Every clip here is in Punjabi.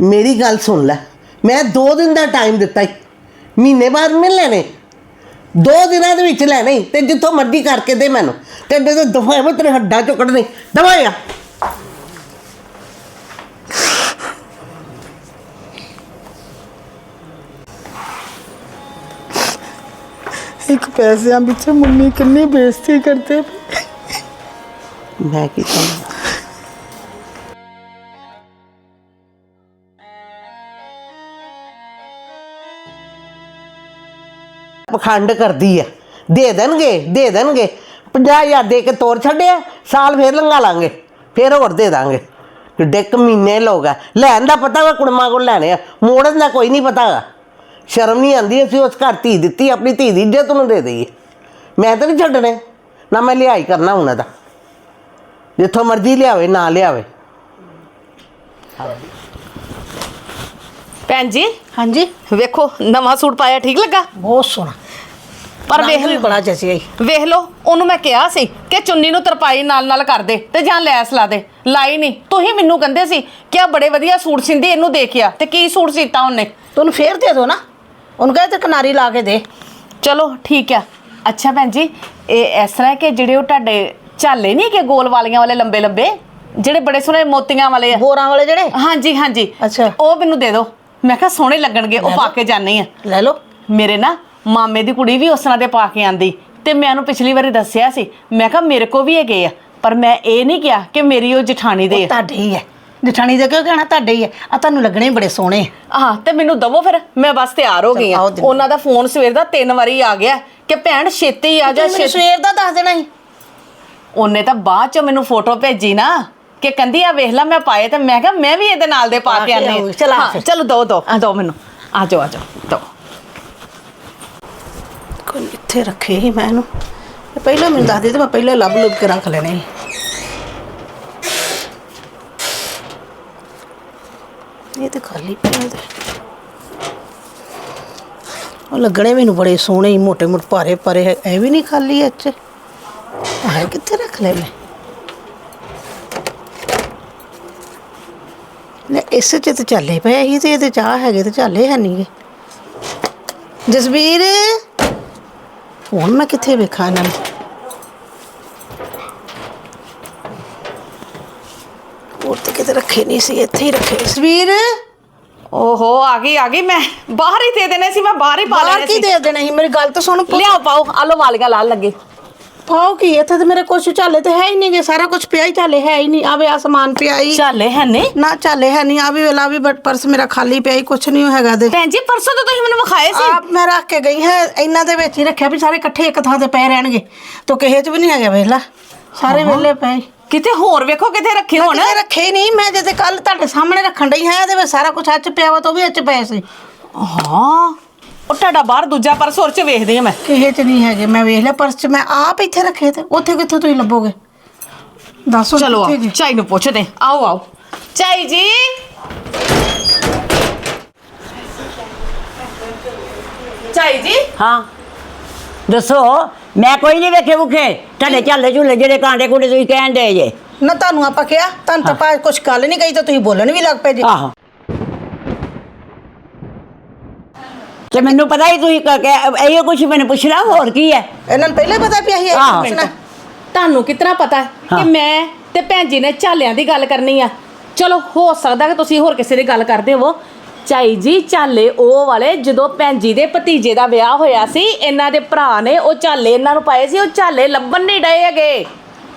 ਮੇਰੀ ਗੱਲ ਸੁਣ ਲੈ। ਮੈਂ 2 ਦਿਨ ਦਾ ਟਾਈਮ ਦਿੱਤਾ ਮਹੀਨੇ ਬਾਅਦ ਮਿਲ ਲੈਣੇ। ਦੋ ਦਿਨਾਂ ਦੇ ਵਿੱਚ ਲੈਣੇ ਤੇ ਜਿੱਥੋਂ ਮਰਜ਼ੀ ਕਰਕੇ ਦੇ ਮੈਨੂੰ। ਤੇ ਦੇ ਦਫਾ ਮੈਂ ਤੇਰੇ ਹੱਡਾਂ ਚੋਂ ਕੱਢਣੇ। ਦਵਾਇਆ ਇੱਕ ਪੈਸਿਆਂ ਪਿੱਛੇ ਮੰਮੀ ਕਿੰਨੀ ਬੇਇੱਜ਼ਤੀ ਕਰਦੇ। ਮੈਂ ਕੀ ਕਰਾਂ? ਪਖੰਡ ਕਰਦੀ ਆ। ਦੇ ਦੇਣਗੇ ਦੇ ਦੇਣਗੇ। 50000 ਦੇ ਕੇ ਤੋਰ ਛੱਡਿਆ, ਸਾਲ ਫੇਰ ਲੰਘਾ ਲਾਂਗੇ। ਫੇਰ ਹੋਰ ਦੇ ਦਾਂਗੇ। ਕਿੱਡੇ ਕਮੀਨੇ ਲੋਕ ਆ। ਲੈਣ ਦਾ ਪਤਾ ਵਾ, ਕੁੜਮਾ ਕੋਲ ਲੈਣੇ ਆ। ਮੋੜਨ ਦਾ ਕੋਈ ਨਹੀਂ ਪਤਾ ਗਾ। ਸ਼ਰਮ ਨਹੀਂ ਆਂਦੀ ਅਸੀਂ ਉਸ ਘਰ ਧੀ ਦਿੱਤੀ, ਆਪਣੀ ਧੀ ਦੀ ਇੱਜ਼ਤ ਨੂੰ ਦੇ ਦਈਏ। ਮੈਂ ਤਾਂ ਨਹੀਂ ਛੱਡਣੇ। ਨਾ ਮੈਂ ਲਿਆਈ ਕਰਨਾ ਉਹਨਾਂ ਦਾ। ਜਿੱਥੋਂ ਮਰਜ਼ੀ ਲਿਆਵੇ, ਨਾ ਲਿਆਵੇ। ਭੈਣ ਜੀ? ਹਾਂਜੀ। ਵੇਖੋ ਨਵਾਂ ਸੂਟ ਪਾਇਆ ਠੀਕ ਲੱਗਾ? ਬਹੁਤ ਸੋਹਣਾ। ਪਰ ਵੇਖ ਵੀ ਬੜਾ ਜਚਿਆ ਈ ਵੇਖ ਲਓ ਉਹਨੂੰ ਮੈਂ ਕਿਹਾ ਸੀ ਕਿ ਚੁੰਨੀ ਨੂੰ ਤਰਪਾਈ ਨਾਲ ਨਾਲ ਕਰ ਦੇ ਤੇ ਜਾਂ ਲੈਸ ਲਾ ਦੇ। ਲਾਈ ਨਹੀਂ। ਤੁਸੀਂ ਮੈਨੂੰ ਕਹਿੰਦੇ ਸੀ ਕਿ ਆ ਬੜੇ ਵਧੀਆ ਸੂਟ ਸਿੰਦੀ ਇਹਨੂੰ ਦੇਖਿਆ। ਤੇ ਕੀ ਸੂਟ ਸੀਤਾ ਉਹਨੇ? ਤੁਹਾਨੂੰ ਫੇਰ ਦੇ ਦੋ ਨਾ। ਉਹਨੂੰ ਕਹੇ ਤੇ ਕਿਨਾਰੀ ਲਾ ਕੇ ਦੇ। ਚਲੋ ਠੀਕ ਆ। ਅੱਛਾ ਭੈਣ ਜੀ ਇਹ ਇਸ ਤਰ੍ਹਾਂ ਹੈ ਕਿ ਜਿਹੜੇ ਉਹ ਤੁਹਾਡੇ ਝਾਲੇ ਨਹੀਂ ਕਿ ਗੋਲ ਵਾਲੀਆਂ ਵਾਲੇ ਲੰਬੇ ਲੰਬੇ ਜਿਹੜੇ ਬੜੇ ਸੋਹਣੇ ਮੋਤੀਆਂ ਵਾਲੇ ਆ। ਬੋਰਾਂ ਵਾਲੇ ਜਿਹੜੇ? ਹਾਂਜੀ ਹਾਂਜੀ। ਅੱਛਾ। ਉਹ ਮੈਨੂੰ ਦੇ ਦਿਓ। ਮੈਂ ਕਿਹਾ ਸੋਹਣੇ ਲੱਗਣਗੇ ਉਹ ਪਾ ਕੇ ਜਾਣੀ ਆ। ਲੈ ਲਓ। ਮੇਰੇ ਨਾ ਮਾਮੇ ਦੀ ਕੁੜੀ ਵੀ ਉਸ ਤਰ੍ਹਾਂ ਦੇ ਪਾ ਕੇ ਆਂਦੀ। ਤੇ ਮੈਂ ਉਹਨੂੰ ਪਿਛਲੀ ਵਾਰੀ ਦੱਸਿਆ ਸੀ। ਮੈਂ ਕਿਹਾ ਮੇਰੇ ਕੋ ਵੀ ਹੈਗੇ ਆ ਪਰ ਮੈਂ ਇਹ ਨਹੀਂ ਕਿਹਾ ਕਿ ਮੇਰੀ ਉਹ ਜਠਾਣੀ ਦੇ ਉਹ ਆ। ਤੁਹਾਡੇ ਹੀ ਹੈ ਜਠਾਣੀ ਦੇ ਕਿਉਂ ਕਹਿਣਾ ਤੁਹਾਡੇ ਹੀ ਹੈ ਆ ਤੁਹਾਨੂੰ ਲੱਗਣੇ ਹੀ ਬੜੇ ਸੋਹਣੇ ਆ। ਹਾਂ ਤੇ ਮੈਨੂੰ ਦਵੋ ਫਿਰ ਮੈਂ ਬਸ ਤਿਆਰ ਹੋ ਗਈ ਆ। ਆਓ ਦਿੰਦੀ। ਉਹਨਾਂ ਦਾ ਫੋਨ ਸਵੇਰ ਦਾ ਤਿੰਨ ਵਾਰੀ ਆ ਗਿਆ ਕਿ ਭੈਣ ਛੇਤੀ ਆ ਜਾ ਤੁਸੀਂ ਮੈਨੂੰ ਛੇਤੀ ਸਵੇਰ ਦਾ ਦੱਸ ਦੇਣਾ ਸੀ। ਉਹਨੇ ਤਾਂ ਬਾਅਦ ਚ ਮੈਨੂੰ ਫੋਟੋ ਭੇਜੀ ਨਾ। ਕਿ ਕਹਿੰਦੀ ਆ ਵੇਖ ਲੈ ਮੈਂ ਪਾਏ ਤੇ ਮੈਂ ਕਿਹਾ ਮੈਂ ਵੀ ਇਹਦੇ ਨਾਲ ਦੇ ਪਾ ਕੇ ਆਨੀ। ਚੱਲ ਦੋ ਦੋ ਦੋ ਮੈਨੂੰ। ਆ ਜਾਓ ਆ ਜਾਓ ਦੋ। ਕੋਈ ਇੱਥੇ ਰੱਖੇ ਹੀ ਮੈਂ ਇਹਨੂੰ। ਇਹ ਪਹਿਲਾਂ ਮੈਨੂੰ ਦੱਸ ਦੇ ਤੇ ਮੈਂ ਪਹਿਲਾਂ ਲੱਭ ਲੁੱਭ ਕੇ ਰੱਖ ਲੈਣੇ। ਇਹ ਤੇ ਖਾਲੀ ਪਿਆ ਉਹ ਲੱਗਣੇ ਮੈਨੂੰ ਬੜੇ ਸੋਹਣੇ ਹੀ ਮੋਟੇ ਮੋਟੇ ਭਾਰੇ ਭਾਰੇ ਇਹ ਵੀ ਨਹੀਂ ਖਾਲੀ ਅੱਛ ਹੈ ਕਿੱਥੇ ਰੱਖ ਲੈ ਮੈਂ? ਨੇ ਇਸ ਚ ਤੇ ਚੱਲੇ ਪਏ ਸੀ ਤੇ ਇਹਦੇ ਚਾਹ ਹੈਗੇ ਤੇ ਚੱਲੇ ਹੈ ਨਹੀਂਗੇ ਜਸਵੀਰ ਹੁਣ ਮੈਂ ਕਿੱਥੇ ਵੇਖਾਂ ਇਹਨਾਂ ਨੂੰ? ਹੋਰ ਤੇ ਕਿਤੇ ਰੱਖੇ ਨਹੀਂ ਸੀ ਇੱਥੇ ਹੀ ਰੱਖੇ। ਜਸਵੀਰ? ਓਹੋ ਆ ਗਈ ਆ ਗਈ ਮੈਂ ਬਾਹਰ ਹੀ ਦੇ ਦੇਣੇ ਸੀ ਮੈਂ ਬਾਹਰ ਹੀ ਪਾ ਬਾਹਰ ਲੈਣੇ ਕੀ ਸੀ। ਦੇ ਦੇਣਾ ਸੀ? ਮੇਰੀ ਗੱਲ ਤਾਂ ਸੁਣ ਲਿਆਓ ਪਾਓ ਆਲੋ ਵਾਲੀਆਂ ਲਾਲ ਲੱਗੇ। ਪਾਓ ਕੀ? ਇੱਥੇ ਤੇ ਮੇਰੇ ਕੁਛ ਝਾਲੇ ਤੇ ਹੈ ਹੀ ਨਹੀਂਗੇ ਸਾਰਾ ਕੁਝ ਪਿਆ ਹੀ ਝਾਲੇ ਹੈ ਹੀ ਨਹੀਂ ਆਵੇ ਆ ਸਮਾਨ ਪਿਆ ਹੀ। ਚਾਲੇ ਹੈ ਨਹੀਂ ਨਾ ਝਾਲੇ ਹੈ ਨਹੀਂ ਆ ਵੀ ਵੇਲਾ ਵੀ ਬਟ ਪਰਸ ਮੇਰਾ ਖਾਲੀ ਪਿਆ ਹੀ ਕੁਛ ਨਹੀਂ ਹੈਗਾ ਦੇ ਭੈਣ ਜੀ ਪਰਸੋਂ ਤਾਂ ਤੁਸੀਂ ਮੈਨੂੰ ਵਿਖਾਏ ਸੀ। ਆਪ ਮੈਂ ਰੱਖ ਕੇ ਗਈ ਹਾਂ। ਇਹਨਾਂ ਦੇ ਵਿੱਚ ਹੀ ਰੱਖਿਆ ਵੀ ਸਾਰੇ ਇਕੱਠੇ ਇੱਕ ਥਾਂ ਤੇ ਪਏ ਰਹਿਣਗੇ। ਤੋ ਕਿਸੇ ਚ ਵੀ ਨਹੀਂ ਹੈਗਾ ਵੇਲਾ ਸਾਰੇ ਵੇਲੇ ਪਏ। ਕਿਤੇ ਹੋਰ ਵੇਖੋ ਕਿਤੇ ਰੱਖੇ ਹੋਣ। ਕਿਤੇ ਰੱਖੇ ਹੀ ਨਹੀਂ ਮੈਂ ਜਦ ਕੱਲ ਤੁਹਾਡੇ ਸਾਹਮਣੇ ਰੱਖਣ ਡਈ ਹਾਂ ਇਹਦੇ ਵਿੱਚ ਸਾਰਾ ਕੁਝ ਅੱਜ ਪਿਆ ਵਾ ਤਾਂ ਵੀ ਅੱਜ ਪਿਆ ਸੀ। ਹਾਂ। ਉਹ ਤੁਹਾਡਾ ਬਾਹਰ ਦੂਜਾ ਪਰਸ ਹੋਰ ਚ ਵੇਖਦੀ ਆ ਮੈਂ। ਕਿਸੇ ਚ ਨਹੀਂ ਹੈਗੇ ਮੈਂ ਵੇਖ ਲਿਆ ਪਰਸ ਚ ਮੈਂ ਆਪ ਇੱਥੇ ਰੱਖੇ ਤੇ ਉੱਥੇ ਕਿੱਥੋਂ ਤੁਸੀਂ ਲੱਭੋਗੇ? ਦੱਸੋ ਚਲੋ ਕਿੱਥੇ ਆਓ ਗਏ? ਚਾਈ ਨੂੰ ਪੁੱਛਦੇ ਆਓ ਆਓ। ਚਾਈ ਜੀ। ਚਾਈ ਜੀ। ਹਾਂ। ਦੱਸੋ ਮੈਂ ਕੋਈ ਨਹੀਂ ਵੇਖੇ ਭੁੱਖੇ ਤੁਹਾਡੇ ਝਾਲੇ ਝੂਲੇ ਜਿਹੜੇ ਕਾਂਡੇ ਕੁੰਡੇ ਤੁਸੀਂ ਕਹਿਣ ਦੇ ਜੇ। ਨਾ ਤੁਹਾਨੂੰ ਆਪਾਂ ਕਿਹਾ ਤੁਹਾਨੂੰ ਤਾਂ ਪਾ ਕੁਝ ਗੱਲ ਨਹੀਂ ਕਹੀ ਤਾਂ ਤੁਸੀਂ ਬੋਲਣ ਵੀ ਲੱਗ ਪਏ ਜੀ। ਆਹੋ। ਤੇ ਮੈਨੂੰ ਪਤਾ ਹੀ ਤੁਸੀਂ ਕ- ਕਿ ਇਹੋ ਕੁਝ ਮੈਨੂੰ ਪੁੱਛਣਾ ਹੋਰ ਕੀ ਹੈ? ਇਹਨਾਂ ਨੂੰ ਪਹਿਲਾਂ ਹੀ ਪਤਾ ਪਿਆ ਸੀ ਇਹ ਆਹੋ। ਪੁੱਛਣਾ। ਤੁਹਾਨੂੰ ਕਿਤਨਾ ਪਤਾ ਹਾਂ। ਕਿ ਮੈਂ ਤੇ ਭੈਣ ਜੀ ਨੇ ਝਾਲਿਆਂ ਦੀ ਗੱਲ ਕਰਨੀ ਆ। ਚਲੋ ਹੋ ਸਕਦਾ ਕਿ ਤੁਸੀਂ ਹੋਰ ਕਿਸੇ ਦੀ ਗੱਲ ਕਰਦੇ ਹੋ। ਚਾਈ ਜੀ ਝਾਲੇ ਉਹ ਵਾਲੇ ਜਦੋਂ ਭੈਣ ਜੀ ਦੇ ਭਤੀਜੇ ਦਾ ਵਿਆਹ ਹੋਇਆ ਸੀ ਇਹਨਾਂ ਦੇ ਭਰਾ ਨੇ ਉਹ ਝਾਲੇ ਇਹਨਾਂ ਨੂੰ ਪਾਏ ਸੀ ਉਹ ਝਾਲੇ ਲੱਭਣ ਨਹੀਂ ਡਏ ਹੈਗੇ।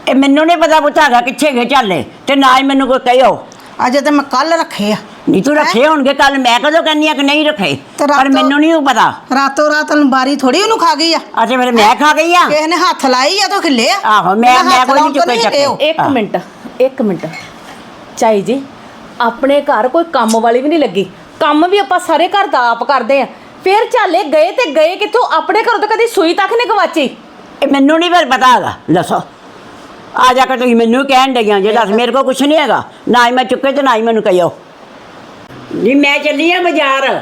ਇਹ ਮੈਨੂੰ ਨਹੀਂ ਪਤਾ ਪੁੱਛਾਗਾ ਕਿੱਥੇ ਗਏ ਝਾਲੇ ਤੇ ਨਾ ਹੀ ਮੈਨੂੰ ਕੋਈ ਕਹਿਓ। ਅਜੇ ਤੇ ਮੈਂ ਕੱਲ ਰੱਖੇ ਆ। ਨਹੀਂ ਤੂੰ ਰੱਖੇ ਹੋਣਗੇ ਕੱਲ ਮੈਂ ਕਦੋਂ ਕਹਿੰਨੀ ਆ ਕਿ ਨਹੀਂ ਰੱਖੇ? ਤੇ ਪਰ ਮੈਨੂੰ ਨਹੀਂ ਪਤਾ। ਰਾਤੋਂ ਰਾਤ ਅਲਮਾਰੀ ਥੋੜੀ ਉਹਨੂੰ ਖਾ ਗਈ ਆ। ਅੱਛਾ ਮੇਰੇ ਮੈਂ ਖਾ ਗਈ ਆ? ਕਿਸੇ ਨੇ ਹੱਥ ਲਾਈ ਆ ਤਾਂ ਖਿੱਲੇ ਆ। ਆਹੋ, ਮੈਂ- ਮੈਂ ਹੱਥ ਕੋਈ ਲਾਉਣ ਨਹੀਂ ਤੋਂ ਚੁੱਕੇ ਉਹ। ਇੱਕ ਹਾਂ। ਮਿੰਟ ਇੱਕ ਮਿੰਟ। ਚਾਈ ਜੀ ਆਪਣੇ ਘਰ ਕੋਈ ਕੰਮ ਵਾਲੀ ਵੀ ਨਹੀਂ ਲੱਗੀ। ਕੰਮ ਵੀ ਆਪਾਂ ਸਾਰੇ ਘਰ ਦਾ ਆਪ ਕਰਦੇ ਆ। ਫਿਰ ਝਾਲੇ ਗਏ ਤੇ ਗਏ ਕਿੱਥੋਂ? ਆਪਣੇ ਘਰੋਂ ਤਾਂ ਕਦੀ ਸੂਈ ਤੱਕ ਨਹੀਂ ਗਵਾਚੀ। ਇਹ ਮੈਨੂੰ ਨਹੀਂ ਫਿਰ ਪਤਾ ਹੈਗਾ। ਦੱਸੋ। ਆ ਜਾ ਕੇ ਤੁਸੀਂ ਮੈਨੂੰ ਕਹਿਣ ਡਈਆਂ ਜੇ ਦੱਸ ਮੇਰੇ ਕੋਲ ਕੁਛ ਨਹੀਂ ਹੈਗਾ। ਨਾ ਹੀ ਮੈਂ ਚੁੱਕੇ ਤੇ ਨਾ ਹੀ ਮੈਨੂੰ ਕਹਿਓ। ਨਹੀਂ ਮੈਂ ਚੱਲੀ ਆ ਬਾਜ਼ਾਰ।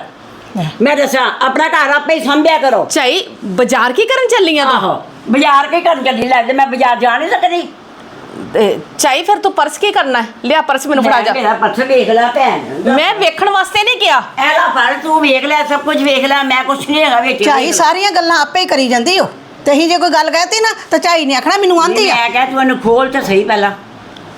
ਮੈਂ ਦੱਸਾਂ ਆਪਣਾ ਘਰ ਆਪੇ ਹੀ ਸੰਭਿਆ ਕਰੋ। ਚਾਈ ਬਾਜ਼ਾਰ ਕੀ ਕਰਨ ਚੱਲੀਆਂ ਤੂੰ? ਆਹੋ ਬਾਜ਼ਾਰ ਕੇ ਕਰਨ ਚੱਲੀ? ਲੈ ਤੇ ਮੈਂ ਬਾਜ਼ਾਰ ਜਾ ਨਹੀਂ ਸਕਦੀ। ਤੇ ਚਾਈ ਫਿਰ ਤੂੰ ਪਰਸ ਕੀ ਕਰਨਾ ਹੈ? ਲਿਆ ਪਰਸ ਮੈਨੂੰ ਫੜਾ ਜਾ। ਮੇਰਾ ਪਰਸ ਵੇਖ ਲੈ ਭੈਣ ਮੈਂ ਵੇਖਣ ਵਾਸਤੇ ਨਹੀਂ ਗਿਆ ਇਹਦਾ ਫੜ ਤੂੰ ਵੇਖ ਲੈ ਸਭ ਕੁਝ ਵੇਖ ਲੈ ਮੈਂ ਕੁਛ ਨਹੀਂ ਹੈਗਾ ਵਿੱਚ। ਝਾਈ ਸਾਰੀਆਂ ਗੱਲਾਂ ਆਪੇ ਹੀ ਕਰੀ ਜਾਂਦੀ ਓ। ਤੇ ਅਸੀਂ ਜੇ ਕੋਈ ਗੱਲ ਕਹਿਤੀ ਨਾ ਤਾਂ ਝਾਈ ਨੇ ਆਖਣਾ ਮੈਨੂੰ ਆਂਦੀ ਆ? ਮੈਂ ਕਿਹਾ ਤੂੰ ਇਹਨੂੰ ਖੋਲ ਤੇ ਸਹੀ ਪਹਿਲਾਂ।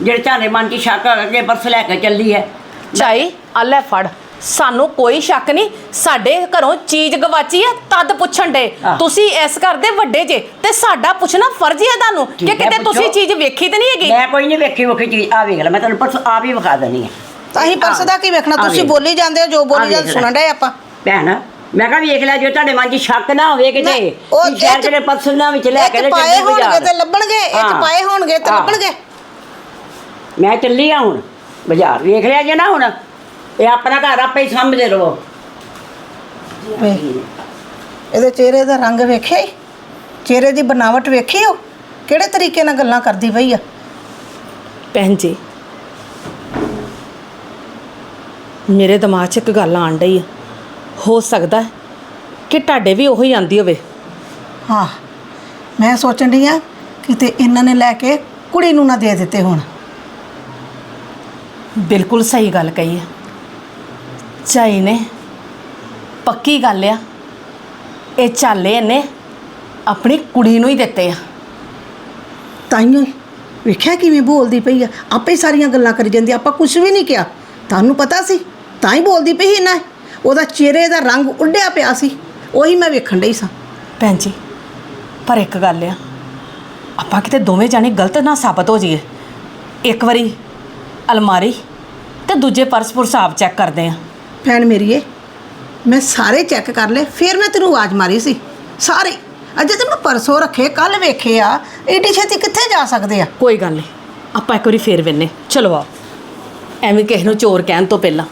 ਜਿਹੜੇ ਝਾਲੇ ਮਨ ਚ ਸ਼ੱਕ ਆ ਕਿ ਪਰਸ ਲੈ ਕੇ ਚੱਲੀ ਹੈ। ਚਾਈ ਆ ਲੈ ਫੜ ਸਾਨੂੰ ਕੋਈ ਸ਼ੱਕ ਨਹੀਂ ਸਾਡੇ ਘਰੋਂ ਚੀਜ਼ ਗਵਾਚੀ ਹੈ ਤਦ ਪੁੱਛਣ ਦੇ ਆਹ। ਤੁਸੀਂ ਇਸ ਘਰ ਦੇ ਵੱਡੇ ਜੇ ਤੇ ਸਾਡਾ ਪੁੱਛਣਾ ਫਰਜ਼ ਹੈ ਤੁਹਾਨੂੰ ਕਿ ਹੈ, ਕਿਤੇ ਤੁਸੀਂ ਪੁੱਛੋ। ਚੀਜ਼ ਵੇਖੀ ਤੇ ਨਹੀਂ ਹੈਗੀ ਮੈਂ ਕੋਈ ਨਹੀਂ ਵੇਖੀ ਵਖੀ ਚੀਜ਼ ਆ ਵੇਖ ਲੈ ਮੈਂ ਤੈਨੂੰ ਪਰਸ ਆਪ ਹੀ ਵਿਖਾ ਦੇਣੀ ਹੈ ਤਾਂ ਅਸੀਂ ਪਰਸ ਦਾ ਕੀ ਵੇਖਣਾ ਆ ਤੁਸੀਂ ਵੇਖ। ਬੋਲੀ ਜਾਂਦੇ ਹੋ ਜੋ ਆ ਬੋਲੀ ਵੇਖ ਜਾਂਦੇ ਲੈ। ਸੁਣਨ ਡਏ ਆਪਾਂ ਭੈਣ ਮੈਂ ਕਿਹਾ ਵੇਖ ਲੈ ਜੋ ਤੁਹਾਡੇ ਮਨ 'ਚ ਸ਼ੱਕ ਨਾ ਹੋਵੇ ਕਿਤੇ ਨਹੀਂ, ਉਹ ਕਿ ਸ਼ਹਿਰ ਕਿਤੇ ਪਰਸ ਨਾ ਵਿੱਚ ਲੈ ਕੇ ਚ ਤੇ ਪਾਏ ਚੱਲੀ ਹੋਣਗੇ ਬਾਜ਼ਾਰ। ਤੇ ਲੱਭਣਗੇ ਇਹ ਚ ਹਾਂ। ਪਾਏ ਹੋਣਗੇ ਤੇ ਹਾਂ। ਲੱਭਣਗੇ ਮੈਂ ਚੱਲੀ ਆ ਹੁਣ ਬਾਜ਼ਾਰ ਵੇਖ ਲਿਆ ਜੇ ਨਾ ਹੁਣ ਇਹ ਆਪਣਾ ਘਰ ਆਪੇ ਹੀ ਸਾਂਭਦੇ ਰਹੋ ਵੇ, ਇਹਦੇ ਚਿਹਰੇ ਦਾ ਰੰਗ ਵੇਖਿਆ ਈ? ਚਿਹਰੇ ਦੀ ਬਣਾਵਟ ਵੇਖੀ ਓ? ਕਿਹੜੇ ਤਰੀਕੇ ਨਾਲ ਗੱਲਾਂ ਕਰਦੀ ਪਈ ਆ? ਭੈਣ ਜੀ ਮੇਰੇ ਦਿਮਾਗ 'ਚ ਇੱਕ ਗੱਲ ਆਣ ਡਈ ਆ। ਹੋ ਸਕਦਾ ਹੈ ਕਿ ਤੁਹਾਡੇ ਵੀ ਉਹੀ ਆਂਦੀ ਹੋਵੇ। ਹਾਂ ਮੈਂ ਸੋਚਣ ਡਈ ਆ ਕਿਤੇ ਇਹਨਾਂ ਨੇ ਲੈ ਕੇ ਕੁੜੀ ਨੂੰ ਨਾ ਦੇ ਦਿੱਤੇ ਹੁਣ। ਬਿਲਕੁਲ ਸਹੀ ਗੱਲ ਕਹੀ ਹੈ ਚਾਈ ਨੇ। ਪੱਕੀ ਗੱਲ ਆ। ਇਹ ਚਾਲੇ ਇਹਨੇ ਆਪਣੀ ਕੁੜੀ ਨੂੰ ਹੀ ਦਿੱਤੇ ਆ। ਤਾਈਓ ਵੇਖਿਆ ਕਿਵੇਂ ਬੋਲਦੀ ਪਈ ਆ? ਆਪੇ ਹੀ ਸਾਰੀਆਂ ਗੱਲਾਂ ਕਰੀ ਜਾਂਦੀ ਆ, ਆਪਾਂ ਕੁਝ ਵੀ ਨਹੀਂ ਕਿਹਾ। ਤੁਹਾਨੂੰ ਪਤਾ ਸੀ? ਤਾਂ ਹੀ ਬੋਲਦੀ ਪਈ ਸੀ ਨਾ। ਉਹਦਾ ਚਿਹਰੇ ਦਾ ਰੰਗ ਉੱਡਿਆ ਪਿਆ ਸੀ। ਉਹੀ ਮੈਂ ਵੇਖਣ ਡਈ ਸਾਂ। ਭੈਣ ਜੀ ਪਰ ਇੱਕ ਗੱਲ ਆ। ਆਪਾਂ ਕਿਤੇ ਦੋਵੇਂ ਜਾਣੇ ਗਲਤ ਨਾ ਸਾਬਤ ਹੋ ਜਾਈਏ। ਇੱਕ ਵਾਰੀ ਅਲਮਾਰੀ ਤੇ ਦੂਜੇ ਪਰਸ ਪੁਰਸ ਆਪ ਚੈੱਕ ਕਰਦੇ ਆ। ਭੈਣ ਮੇਰੀਏ ਮੈਂ ਸਾਰੇ ਚੈੱਕ ਕਰ ਲਏ, ਫਿਰ ਮੈਂ ਤੈਨੂੰ ਆਵਾਜ਼ ਮਾਰੀ ਸੀ। ਸਾਰੇ। ਅਜੇ ਤੇ ਮੈਂ ਪਰਸੋਂ ਰੱਖੇ ਕੱਲ ਵੇਖੇ ਆ। ਏਡੀ ਛੇਤੀ ਕਿੱਥੇ ਜਾ ਸਕਦੇ ਆ? ਕੋਈ ਗੱਲ ਨਹੀਂ। ਆਪਾਂ ਇੱਕ ਵਾਰੀ ਫੇਰ ਵੇਨੇ ਚਲੋ ਆ ਐਵੇਂ ਕਿਸੇ ਨੂੰ ਚੋਰ ਕਹਿਣ ਤੋਂ ਪਹਿਲਾਂ।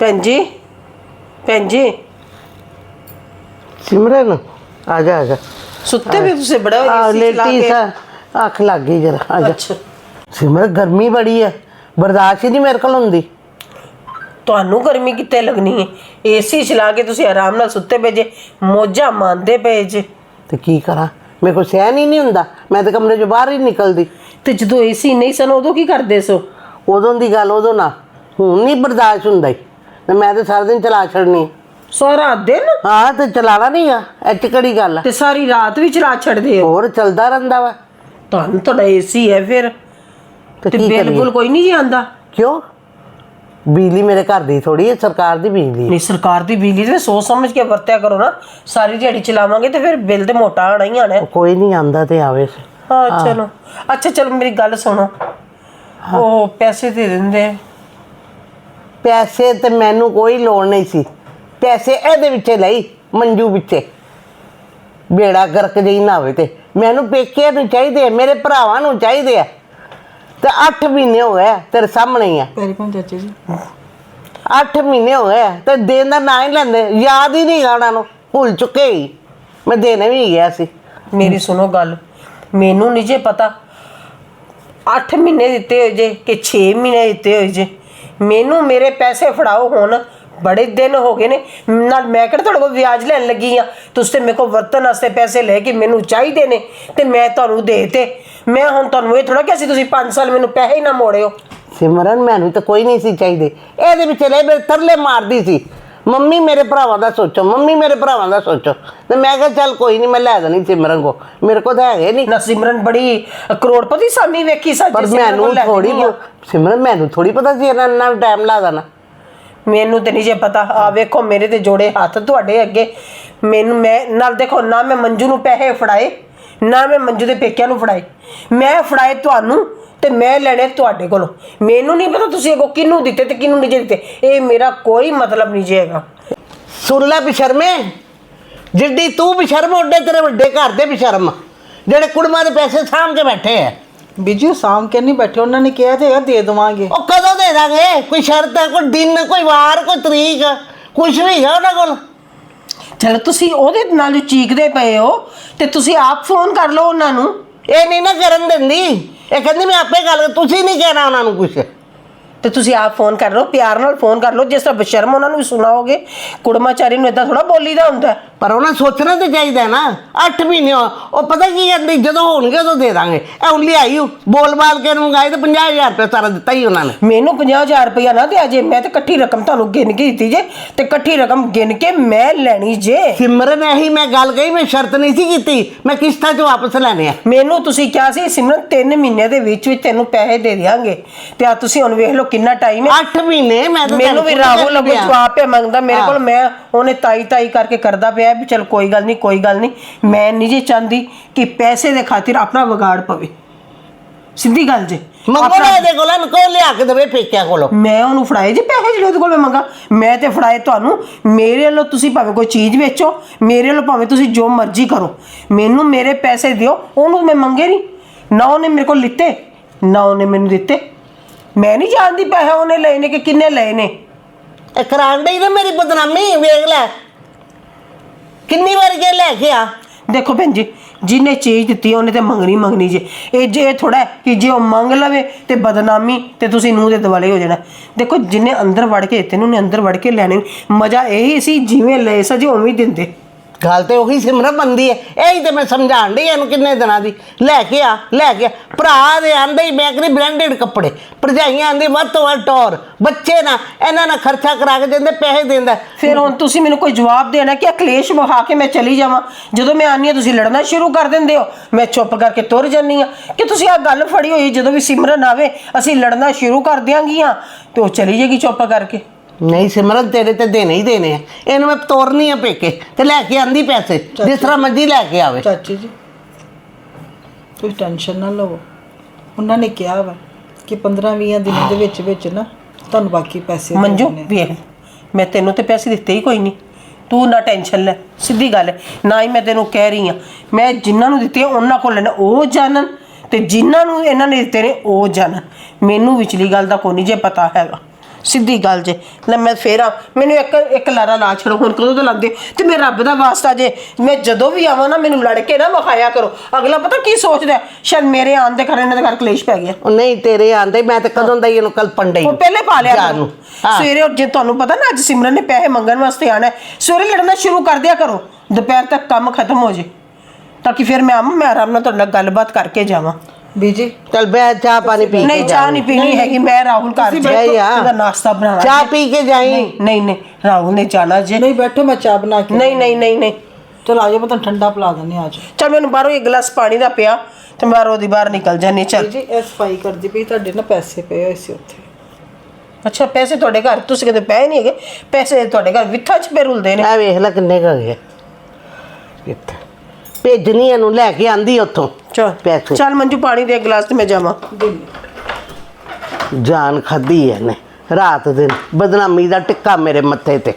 ਭੈਣ ਜੀ ਭੈਣ ਜੀ। ਸਿਮਰਨ ਆ ਜਾ ਆ ਜਾ। ਸੁੱਤੇ ਵੀ ਤੁਸੀਂ ਬੜਾ ਆ AC ਚਲਾ ਲੇਟੀ ਕੇ- ਸਾ ਅੱਖ ਲੱਗ ਗਈ ਜਰਾ ਆ ਜਾ। ਅੱਛਾ। ਸਿਮਰਨ ਗਰਮੀ ਬੜੀ ਹੈ ਬਰਦਾਸ਼ਤ ਹੀ ਨਹੀਂ ਮੇਰੇ ਕੋਲ ਹੁੰਦੀ। ਤੁਹਾਨੂੰ ਗਰਮੀ ਕਿੱਥੇ ਲੱਗਣੀ ਹੈ ਏਸੀ ਚਲਾ ਕੇ ਤੁਸੀਂ ਆਰਾਮ ਨਾਲ ਸੁੱਤੇ ਪਏ ਜੇ ਮੋਜਾ ਮੰਨਦੇ ਪਏ ਜੇ। ਤੇ ਕੀ ਕਰਾਂ? ਮੇਰੇ ਕੋਲ ਸਹਿਨ ਹੀ ਨਹੀਂ ਹੁੰਦਾ ਮੈਂ ਤਾਂ ਕਮਰੇ ਚੋਂ ਬਾਹਰ ਹੀ ਨਹੀਂ ਨਿਕਲਦੀ। ਤੇ ਜਦੋਂ ਏਸੀ ਨਹੀਂ ਸਨ ਉਦੋਂ ਕੀ ਕਰਦੇ ਸੋ? ਉਦੋਂ ਦੀ ਗੱਲ ਉਦੋਂ ਨਾ। ਹੁਣ ਨਹੀਂ ਬਰਦਾਸ਼ਤ ਹੁੰਦਾ ਈ। ਤੇ ਮੈਂ ਤਾਂ ਸਾਰਾ ਦਿਨ ਚਲਾ ਛੱਡਣੀ। ਸਾਰਾ ਦਿਨ? ਹਾਂ ਤੇ ਚਲਾਣਾ ਨਹੀਂ ਆ ਇਹ 'ਚ ਕਿਹੜੀ ਗੱਲ ਆ? ਤੇ ਸਾਰੀ ਰਾਤ ਵੀ ਚਲਾ ਛੱਡਦੇ ਹੋ ਹੋਰ ਚੱਲਦਾ ਰਹਿੰਦਾ ਵਾ। ਤੁਹਾਨੂੰ ਤੁਹਾਡਾ ਏਸੀ ਹੈ ਫਿਰ। ਤੇ ਤੇ ਕੀ ਬਿੱਲ ਕਰੀਏ? ਬੁੱਲ ਕੋਈ ਨਹੀਂ ਜੀ ਆਂਦਾ। ਕਿਉਂ? ਬਿਜਲੀ ਮੇਰੇ ਘਰ ਦੀ ਥੋੜੀ ਹੈ ਸਰਕਾਰ ਦੀ ਬਿਜਲੀ। ਹੈ। ਨਹੀਂ ਸਰਕਾਰ ਦੀ ਬਿਜਲੀ ਤੇ ਸੋਚ ਸਮਝ ਕੇ ਵਰਤਿਆ ਕਰੋ ਨਾ। ਸਾਰੀ ਦਿਹਾੜੀ ਚਲਾਵਾਂਗੇ ਤੇ ਫਿਰ ਬਿੱਲ ਤੇ ਮੋਟਾ ਆਣਾ ਹੀ ਆਣਾ। ਹੈ। ਕੋਈ ਨਹੀਂ ਆਂਦਾ ਤੇ ਆਵੇ। ਹਾਂ ਚਲੋ। ਅੱਛਾ ਚਲੋ ਮੇਰੀ ਗੱਲ ਸੁਣੋ। ਉਹ ਪੈਸੇ ਦੇ ਦਿੰਦੇ ਪੈਸੇ ਤੇ ਮੈਨੂੰ ਕੋਈ ਲੋੜ ਨਹੀਂ ਸੀ। ਪੈਸੇ ਇਹਦੇ ਵਿੱਚੇ ਲਈ ਮੰਜੂ ਵਿੱਚੇ ਬੇੜਾ ਗਰਕ ਜਿਹੀ ਨਾ ਹੋਵੇ ਤੇ। ਮੈਨੂੰ ਪੇਕੇ ਨੂੰ ਚਾਹੀਦੇ ਆ, ਮੇਰੇ ਭਰਾਵਾਂ ਨੂੰ ਚਾਹੀਦੇ ਆ। ਤੇ 8 ਮਹੀਨੇ ਹੋ ਗਏ ਆ, ਤੇਰੇ ਸਾਹਮਣੇ ਹੀ ਆ। ਪੈਰੀ ਪੰਜ ਚਾਚੇ ਜੀ। 8 ਮਹੀਨੇ ਹੋ ਗਏ ਆ, ਤੇ ਦੇਣ ਦਾ ਨਾਂ ਹੀ ਲੈਂਦੇ। ਯਾਦ ਹੀ ਨਹੀਂ ਉਹਨਾਂ। ਨੂੰ ਭੁੱਲ ਚੁੱਕੇ ਹੀ। ਮੈਂ ਦੇਣੇ ਵੀ ਗਿਆ ਸੀ। ਮੇਰੀ ਸੁਣੋ ਗੱਲ। ਮੈਨੂੰ ਨਹੀਂ ਜੇ ਪਤਾ। 8 ਮਹੀਨੇ ਦਿੱਤੇ ਹੋਏ ਜੇ ਕਿ 6 ਮਹੀਨੇ ਦਿੱਤੇ ਹੋਏ ਜੇ। ਮੈਨੂੰ ਮੇਰੇ ਪੈਸੇ ਫੜਾਓ ਹੁਣ। ਬੜੇ ਦਿਨ ਹੋ ਗਏ ਨੇ। ਨਾਲ ਮੈਂ ਕਿਹੜਾ ਤੁਹਾਡੇ ਕੋਲ ਵਿਆਜ ਲੈਣ ਲੱਗੀ ਆ? ਤੁਸੀਂ ਤੇ ਮੇਰੇ ਕੋਲ ਵਰਤਨ ਵਾਸਤੇ ਪੈਸੇ ਲੈ ਕੇ ਮੈਨੂੰ ਚਾਹੀਦੇ ਨੇ ਤੇ ਮੈਂ ਤੁਹਾਨੂੰ ਦੇਤੇ ਮੈਂ ਹੁਣ ਤੁਹਾਨੂੰ ਇਹ ਥੋੜਾ ਕਿ ਅਸੀਂ ਤੁਸੀਂ 5 ਸਾਲ ਮੈਨੂੰ ਪੈਸੇ ਹੀ ਨਾ ਮੋੜਿਓ। ਸਿਮਰਨ, ਮੈਨੂੰ ਤਾਂ ਕੋਈ ਨਹੀਂ ਸੀ ਚਾਹੀਦੇ। ਇਹਦੇ ਵਿੱਚ ਲੈ ਮੇਰੇ ਤਰਲੇ ਮਾਰਦੀ ਸੀ। ਮੰਮੀ ਮੇਰੇ ਭਰਾਵਾਂ ਦਾ ਸੋਚੋ ਮੰਮੀ ਮੇਰੇ ਭਰਾਵਾਂ ਦਾ ਸੋਚੋ। ਤੇ ਮੈਂ ਕਿਹਾ ਚੱਲ ਕੋਈ ਨਹੀਂ ਮੈਂ ਲੈ ਦੇਣੀ ਸਿਮਰਨ ਕੋ। ਮੇਰੇ ਕੋ ਤਾਂ ਹੈਗੇ ਨਹੀਂ ਨਾ ਸਿਮਰਨ ਬੜੀ ਕਰੋੜਪਤੀ ਸਾਮੀ ਵੇਖੀ ਸੱਚ ਪਰ ਮੈਨੂੰ ਥੋੜੀ ਸਿਮਰਨ ਮੈਨੂੰ ਥੋੜੀ ਪਤਾ ਸੀ ਇਹਨਾਂ ਨਾਲ ਟਾਈਮ ਲਾ ਦੇਣਾ। ਮੈਨੂੰ ਤੇ ਨਹੀਂ ਜੇ ਪਤਾ। ਆ ਵੇਖੋ ਮੇਰੇ ਤੇ ਜੋੜੇ ਹੱਥ ਤੁਹਾਡੇ ਅੱਗੇ। ਮੈਨੂੰ ਮੈਂ ਨਾਲ ਦੇਖੋ ਨਾ ਮੈਂ ਮੰਜੂ ਨੂੰ ਪੈਸੇ ਫੜਾਏ। ਨਾ ਮੈਂ ਮੰਜੂ ਦੇ ਪੇਕਿਆਂ ਨੂੰ ਫੜਾਏ। ਮੈਂ ਫੜਾਏ ਤੁਹਾਨੂੰ ਤੇ ਮੈਂ ਲੈਣੇ ਤੁਹਾਡੇ ਕੋਲੋਂ। ਮੈਨੂੰ ਨਹੀਂ ਪਤਾ ਤੁਸੀਂ ਅੱਗੋਂ ਕਿਹਨੂੰ ਦਿੱਤੇ ਤੇ ਕਿਹਨੂੰ ਨਹੀਂ ਦਿੱਤੇ। ਇਹ ਮੇਰਾ ਕੋਈ ਮਤਲਬ ਨਹੀਂ ਜੇ ਹੈਗਾ। ਸੁਣ ਲੈ ਬਿਸ਼ਰਮੇ ਜਿੱਡੀ ਤੂੰ ਬਿਸ਼ਰਮ ਓਡੇ ਤੇਰੇ ਵੱਡੇ ਘਰ ਦੇ ਬਿਸ਼ਰਮ। ਜਿਹੜੇ ਕੁੜਮਾਂ ਦੇ ਪੈਸੇ ਸਾਂਭ ਕੇ ਬੈਠੇ ਆ ਬੀਜੂ ਸਾਮ ਕੇ ਨਹੀਂ ਬੈਠੇ ਉਹਨਾਂ ਨੇ ਕਿਹਾ ਤੇ ਦੇ ਦੇਵਾਂਗੇ। ਉਹ ਕਦੋਂ ਦੇ ਦਾਂਗੇ? ਕੋਈ ਸ਼ਰਤ ਹੈ ਕੋਈ ਦਿਨ ਕੋਈ ਵਾਰ ਕੋਈ ਤਰੀਕ ਕੁਝ ਵੀ ਹੈ ਉਹਨਾਂ ਕੋਲ। ਚਲੋ ਤੁਸੀਂ ਉਹਦੇ ਨਾਲ ਚੀਕਦੇ ਪਏ ਹੋ ਤੇ ਤੁਸੀਂ ਆਪ ਫੋਨ ਕਰ ਲਓ ਉਹਨਾਂ ਨੂੰ। ਇਹ ਨਹੀਂ ਨਾ ਕਰਨ ਦਿੰਦੀ। ਇਹ ਕਹਿੰਦੀ ਮੈਂ ਆਪੇ ਗੱਲ ਤੁਸੀਂ ਨਹੀਂ ਕਹਿਣਾ ਉਹਨਾਂ ਨੂੰ ਕੁਝ ਤੇ ਤੁਸੀਂ ਆਪ ਫੋਨ ਕਰ ਲਓ ਪਿਆਰ ਨਾਲ ਫੋਨ ਕਰ ਲਓ ਜਿਸ ਤਰ੍ਹਾਂ ਬਸ਼ਰਮ ਉਹਨਾਂ ਨੂੰ ਵੀ ਸੁਣਾਓਗੇ ਕੁੜਮਾਚਾਰੀ ਨੂੰ ਇਦਾਂ ਥੋੜਾ ਬੋਲੀਦਾ ਹੁੰਦਾ। ਹੈ। ਪਰ ਉਹਨਾਂ ਸੋਚਣਾ ਤੇ ਚਾਹੀਦਾ ਹੈ ਨਾ 8 ਮਹੀਨੇ ਹੋ- ਉਹ ਪਤਾ ਕੀ ਕਹਿੰਦੀ ਜਦੋਂ ਹੋਣਗੇ ਉਦੋਂ ਦੇ ਦਾਂਗੇ। ਇਹ ਹੁਣ ਲਿਆਈ ਓ, ਬੋਲ ਬਾਲ ਕੇ ਮੰਗਾਏ ਤੇ 50000 ਰੁਪਏ ਸਾਰਾ ਦਿੱਤਾ ਹੀ ਉਹਨਾਂ ਨੇ। ਮੈਨੂੰ 50000 ਰੁਪਇਆ ਨਾ ਦਿਆ ਜੇ ਮੈਂ ਤੇ ਇਕੱਠੀ ਰਕਮ ਤੁਹਾਨੂੰ ਗਿਣ ਕੇ ਦਿੱਤੀ ਜੇ ਤੇ ਇਕੱਠੀ ਰਕਮ ਗਿਣ ਕੇ ਮੈਂ ਲੈਣੀ ਜੇ। ਸਿਮਰਨ ਇਹੀ ਮੈਂ ਗੱਲ ਕਹੀ ਮੈਂ ਸ਼ਰਤ ਨਹੀਂ ਸੀ ਕੀਤੀ ਮੈਂ ਕਿਸ਼ਤਾਂ 'ਚ ਵਾਪਸ ਲੈਣੇ ਆ। ਮੈਨੂੰ ਤੁਸੀਂ ਕਿਹਾ ਸੀ ਸਿਮਰਨ 3 ਮਹੀਨੇ ਦੇ ਵਿੱਚ ਵਿੱਚ ਤੈਨੂੰ ਪੈਸੇ ਦੇ ਦਿਆਂਗੇ ਤੇ ਆ ਤੁਸੀਂ ਹੁਣ ਵੇਖ ਲਓ ਕਿੰਨਾ ਟਾਈਮ ਹੈ? 8 ਮਹੀਨੇ ਮੈਂ ਤਾਂ ਮੈਨੂੰ ਵੀ ਅੱਗੋਂ ਪਿਆ। ਜਵਾਬ ਪਿਆ ਮੰਗਦਾ। ਮੇਰੇ। ਕੋਲ ਮੈਂ ਉਹਨੇ ਤਾਈ ਤਾਈ ਕਰਕੇ ਕਰਦਾ ਪਿਆ ਵੀ ਚਲ ਕੋਈ ਗੱਲ ਨਹੀਂ ਕੋਈ ਗੱਲ ਨਹੀਂ। ਮੈਂ ਨਹੀਂ ਜੇ ਚਾਹੁੰਦੀ ਕਿ ਪੈਸੇ ਦੇ ਖਾਤਰ ਆਪਣਾ ਵਿਗਾੜ ਪਵੇ। ਸਿੱਧੀ ਗੱਲ ਜੇ। ਮੰਗੋ ਨਾ ਇਹਦੇ ਕੋਲ ਕੋ ਲਿਆ ਕੇ ਦੇਵੇ ਪੇਕਿਆਂ ਕੋਲੋਂ। ਮੈਂ ਉਹਨੂੰ ਫੜਾਏ ਜੇ ਪੈਸੇ ਜਿਹੜੇ ਉਹਦੇ ਕੋਲ ਮੈਂ ਮੰਗਾ। ਮੈਂ ਤੇ ਫੜਾਏ ਤੁਹਾਨੂੰ। ਮੇਰੇ ਵੱਲੋਂ ਤੁਸੀਂ ਭਾਵੇਂ ਕੋਈ ਚੀਜ਼ ਵੇਚੋ ਮੇਰੇ ਵੱਲੋਂ ਭਾਵੇਂ ਤੁਸੀਂ ਜੋ ਮਰਜ਼ੀ ਕਰੋ। ਮੈਨੂੰ ਮੇਰੇ ਪੈਸੇ ਦਿਓ ਉਹਨੂੰ ਮੈਂ ਮੰਗੇ ਨਹੀਂ। ਨਾ ਉਹਨੇ ਮੇਰੇ ਕੋਲ ਲਿੱਤੇ ਨਾ ਉਹਨੇ ਮੈਨੂੰ ਦਿੱਤੇ। ਮੈਂ ਨਹੀਂ ਜਾਣਦੀ ਪੈਸੇ ਉਹਨੇ ਲਏ ਨੇ ਕਿ ਕਿੰਨੇ ਲਏ ਨੇ। ਇਹ ਕਰਾਣ ਡਈ ਨਾ ਮੇਰੀ ਬਦਨਾਮੀ ਵੇਖ ਲੈ। ਕਿੰਨੀ ਵਾਰ ਕੇ ਲੈ ਕੇ ਆ। ਦੇਖੋ ਭੈਣ ਜੀ ਜਿਹਨੇ ਚੀਜ਼ ਦਿੱਤੀ ਉਹਨੇ ਤੇ ਮੰਗਣੀ ਮੰਗਣੀ ਜੇ। ਇਹ ਜੇ ਥੋੜਾ ਕਿ ਜੇ ਉਹ ਮੰਗ ਲਵੇ ਤੇ ਬਦਨਾਮੀ ਤੇ ਤੁਸੀਂ ਨੂੰਹ ਦੇ ਦਿਵਾਲੇ ਹੋ ਜਾਣਾ। ਦੇਖੋ ਜਿੰਨੇ ਅੰਦਰ ਵੜ ਕੇ ਦਿੱਤੇ ਨੇ ਉਹਨੇ ਅੰਦਰ ਵੜ ਕੇ ਲੈਣੇ ਮਜ਼ਾ ਇਹੀ ਸੀ ਜਿਵੇਂ ਲਏ ਸਜੇ ਉਵੇਂ ਹੀ ਦਿੰਦੇ। ਗੱਲ ਤੇ ਉਹੀ ਸਿਮਰਨ ਬੰਦੀ ਹੈ ਇਹੀ ਤੇ ਮੈਂ ਸਮਝਾਣ ਡਈ ਇਹਨੂੰ ਕਿੰਨੇ ਦਿਨਾਂ ਦੀ। ਲੈ ਕੇ ਆ, ਲੈ ਕੇ ਆ। ਭਰਾ ਦੇ ਆਂਦੇ ਹੀ ਮੈਂ ਕਹਿੰਦੀ ਬ੍ਰਾਂਡਡ ਕੱਪੜੇ। ਭਰਜਾਈਆਂ ਆਂਦੀ ਵੱਧ ਤੋਂ ਵੱਧ ਟੌਰ। ਬੱਚੇ ਨਾ, ਇਹਨਾਂ ਨਾਲ ਖਰਚਾ ਕਰਾ ਕੇ ਦਿੰਦੇ, ਪੈਸੇ ਦਿੰਦਾ। ਫਿਰ ਹੁਣ ਤੁਸੀਂ ਮੈਨੂੰ ਕੋਈ ਜਵਾਬ ਦੇਣਾ ਕਿ ਅਕਲੇਸ਼ ਵਹਾ ਕੇ ਮੈਂ ਚਲੀ ਜਾਵਾਂ? ਜਦੋਂ ਮੈਂ ਆਨੀ ਹਾਂ ਤੁਸੀਂ ਲੜਨਾ ਸ਼ੁਰੂ ਕਰ ਦਿੰਦੇ ਹੋ। ਮੈਂ ਚੁੱਪ ਕਰਕੇ ਤੁਰ ਜਾਂਦੀ ਹਾਂ ਕਿ ਤੁਸੀਂ ਆ ਗੱਲ ਫੜੀ ਹੋਈ, ਜਦੋਂ ਵੀ ਸਿਮਰਨ ਆਵੇ, ਅਸੀਂ ਲੜਨਾ ਸ਼ੁਰੂ ਕਰ ਦਿਆਂਗੀਆਂ। ਤੇ ਉਹ ਚਲੀ ਜਾਏਗੀ ਚੁੱਪ ਕਰਕੇ। ਨਹੀਂ ਸਿਮਰਨ ਤੇਰੇ ਤੇ ਦੇਣੇ ਹੀ ਦੇਣੇ ਆ। ਇਹਨੂੰ ਮੈਂ ਤੋਰਨੀ ਆ ਪੇਕੇ ਤੇ ਲੈ ਕੇ ਆਂਦੀ ਪੈਸੇ ਜਿਸ ਤਰ੍ਹਾਂ ਮਰਜ਼ੀ ਲੈ ਕੇ ਆਵੇ। ਚਾਚੀ ਜੀ ਤੁਸੀਂ ਟੈਨਸ਼ਨ ਨਾ ਲਵੋ। ਉਹਨਾਂ ਨੇ ਕਿਹਾ ਵਾ ਕਿ 15-20 ਦਿਨਾਂ ਦੇ ਵਿੱਚ ਵਿੱਚ ਨਾ ਤੁਹਾਨੂੰ ਬਾਕੀ ਪੈਸੇ ਦੇ ਮੰਜੂ ਦੇਣੇ। ਵੇਖ ਮੈਂ ਤੈਨੂੰ ਤੇ ਪੈਸੇ ਦਿੱਤੇ ਹੀ ਕੋਈ ਨਹੀਂ। ਤੂੰ ਨਾ ਟੈਨਸ਼ਨ ਲੈ ਸਿੱਧੀ ਗੱਲ ਹੈ ਨਾ ਹੀ ਮੈਂ ਤੈਨੂੰ ਕਹਿ ਰਹੀ ਆ ਮੈਂ ਜਿਨ੍ਹਾਂ ਨੂੰ ਦਿੱਤੇ ਆ, ਉਹਨਾਂ ਕੋਲ ਲੈਣਾ ਉਹ ਜਾਣਨ ਤੇ ਜਿਨ੍ਹਾਂ ਨੂੰ ਇਹਨਾਂ ਨੇ ਦਿੱਤੇ ਨੇ ਉਹ ਜਾਣਨ। ਮੈਨੂੰ ਵਿਚਲੀ ਗੱਲ ਦਾ ਕੋਈ ਨਹੀਂ ਜੇ ਪਤਾ ਹੈਗਾ। ਸਿੱਧੀ ਗੱਲ ਜੇ। ਲੈ ਮੈਂ ਫੇਰ ਆ ਮੈਨੂੰ ਇੱਕ ਇੱਕ ਲਾਰਾ ਲਾ ਛੜੋ ਹੁਣ ਕਦੋਂ ਤੋਂ ਲਾਉਂਦੇ ਤੇ ਮੈਂ ਰੱਬ ਦਾ ਵਾਸਤਾ ਜੇ ਮੈਂ ਜਦੋਂ ਵੀ ਆਵਾਂ ਨਾ ਮੈਨੂੰ ਲੜ ਕੇ ਨਾ ਵਿਖਾਇਆ ਕਰੋ। ਅਗਲਾ ਪਤਾ ਕੀ ਸੋਚਦਾ ਹੈ? ਸ਼ਾਇਦ ਮੇਰੇ ਆਉਣ ਦੇ ਕਾਰਨ ਇਹਨਾਂ ਦੇ ਘਰ ਕਲੇਸ਼ ਪੈ ਗਿਆ। ਉਹ ਨਹੀਂ ਤੇਰੇ ਆਂਦੇ ਮੈਂ ਤੇ ਕਦੋਂ ਦਾ ਹੀ ਇਹਨੂੰ ਕਲਪਣ ਡਈ ਉਹ ਪਹਿਲੇ ਪਾ ਲਿਆ ਕਰੋ। ਨੂੰ। ਹਾਂ। ਸਵੇਰੇ ਉੱਠ ਜੇ ਤੁਹਾਨੂੰ ਪਤਾ ਨਾ ਅੱਜ ਸਿਮਰਨ ਨੇ ਪੈਸੇ ਮੰਗਣ ਵਾਸਤੇ ਆਣਾ ਹੈ, ਸਵੇਰੇ ਲੜਨਾ ਸ਼ੁਰੂ ਕਰ ਦਿਆ ਕਰੋ। ਦੁਪਹਿਰ ਤੱਕ ਕੰਮ ਖਤਮ ਹੋ ਜੇ। ਤਾਂ ਕਿ ਫਿਰ ਮੈਂ ਆਵਾਂ ਮੈਂ ਆਰਾਮ ਨਾਲ ਤੁਹਾਡੇ ਨਾਲ ਗੱਲਬਾਤ ਕਰਕੇ ਜਾਵਾਂ। ਬੀਜੀ। ਚਲ ਬੈ ਚਾਹ ਪਾਣੀ ਪੀ ਕੇ ਨਹੀਂ ਚਾਹ ਨਹੀਂ ਪੀਣੀ ਹੈਗੀ ਮੈਂ ਰਾਹੁਲ ਘਰ ਜਾ ਬੈਠੋ। ਉਹਦਾ ਨਾਸ਼ਤਾ ਚਾਹ ਜੇ। ਪੀ ਕੇ ਜਾਈ। ਨਹੀਂ ਨਹੀਂ ਨਹੀਂ ਰਾਹੁਲ ਨੇ ਜਾਣਾ ਜੇ। ਨਹੀਂ ਬੈਠੋ ਮੈਂ ਚਾਹ ਬਣਾ ਕੇ ਨਹੀਂ ਨਹੀਂ ਨਹੀਂ ਨਹੀਂ। ਚਲ ਆ ਜਾਓ ਮੈਂ ਤੁਹਾਨੂੰ ਠੰਡਾ ਪਿਲਾ ਦਿੰਦੀ ਜਾਓ। ਚਲ ਮੈਨੂੰ ਬਾਹਰੋਂ ਇੱਕ ਗਲਾਸ ਪਾਣੀ ਦਾ ਪਿਆ ਤੇ ਮੈਂ ਬਾਹਰੋਂ ਦੀ ਬਾਹਰ ਨਿਕਲ ਜਾਨੀ ਚਲ। ਬੀਜੀ ਇਹ ਸਫ਼ਾਈ ਕਰਦੀ ਪਈ ਤੁਹਾਡੇ ਨਾ ਪੈਸੇ ਪਏ ਹੋਏ ਸੀ ਉੱਥੇ। ਅੱਛਾ ਪੈਸੇ ਤੁਹਾਡੇ ਘਰ ਤੁਸੀਂ ਕਹਿੰਦੇ ਪਏ ਨਹੀਂ ਹੈਗੇ? ਪੈਸੇ ਤੁਹਾਡੇ ਘਰ ਵਿੱਥਾਂ 'ਚ ਪੇ ਰੁਲਦੇ ਨੇ। ਆ ਵੇਖ ਲੈ ਕਿੰਨੇ ਕੁ ਹੈਗੇ ਕਿੱਥੇ ਭੇਜਣੀ ਇਹਨੂੰ ਲੈ ਕੇ ਆਂਦੀ ਉੱਥੋਂ ਚਲ ਪੈਸੇ। ਚਲ ਮੰਜੂ ਪਾਣੀ ਦੇ ਗਲਾਸ ਤੇ ਮੈਂ ਜਾਵਾਂ। ਜਾਨ ਖਾਦੀ ਇਹਨੇ ਰਾਤ ਦਿਨ ਬਦਨਾਮੀ ਦਾ ਟਿੱਕਾ ਮੇਰੇ ਮੱਥੇ ਤੇ।